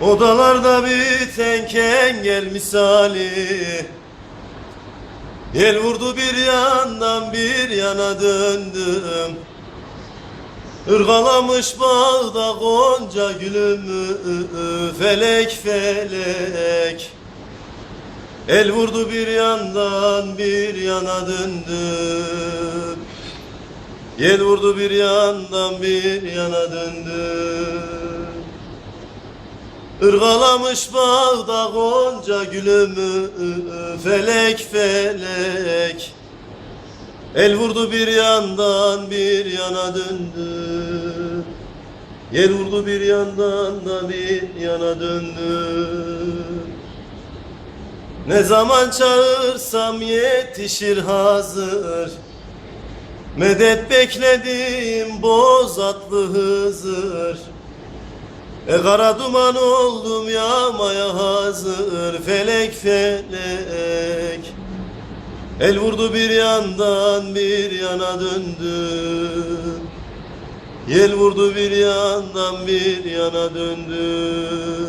Odalarda biten kengel misali. Yel vurdu bir yandan bir yana döndüm. Irgalamış bağda gonca gülümü Felek felek. El vurdu bir yandan bir yana döndüm. Yel vurdu bir yandan bir yana döndüm Irgalamış bağda gonca gülümü Felek felek. El vurdu bir yandan bir yana döndü. Yel vurdu bir yandan da bir yana döndü. Ne zaman çağırsam yetişir hazır. Medet bekledim boz atlı Hızır e kara duman oldum yağmaya hazır Felek felek. El vurdu bir yandan bir yana döndü. Yel vurdu bir yandan bir yana döndü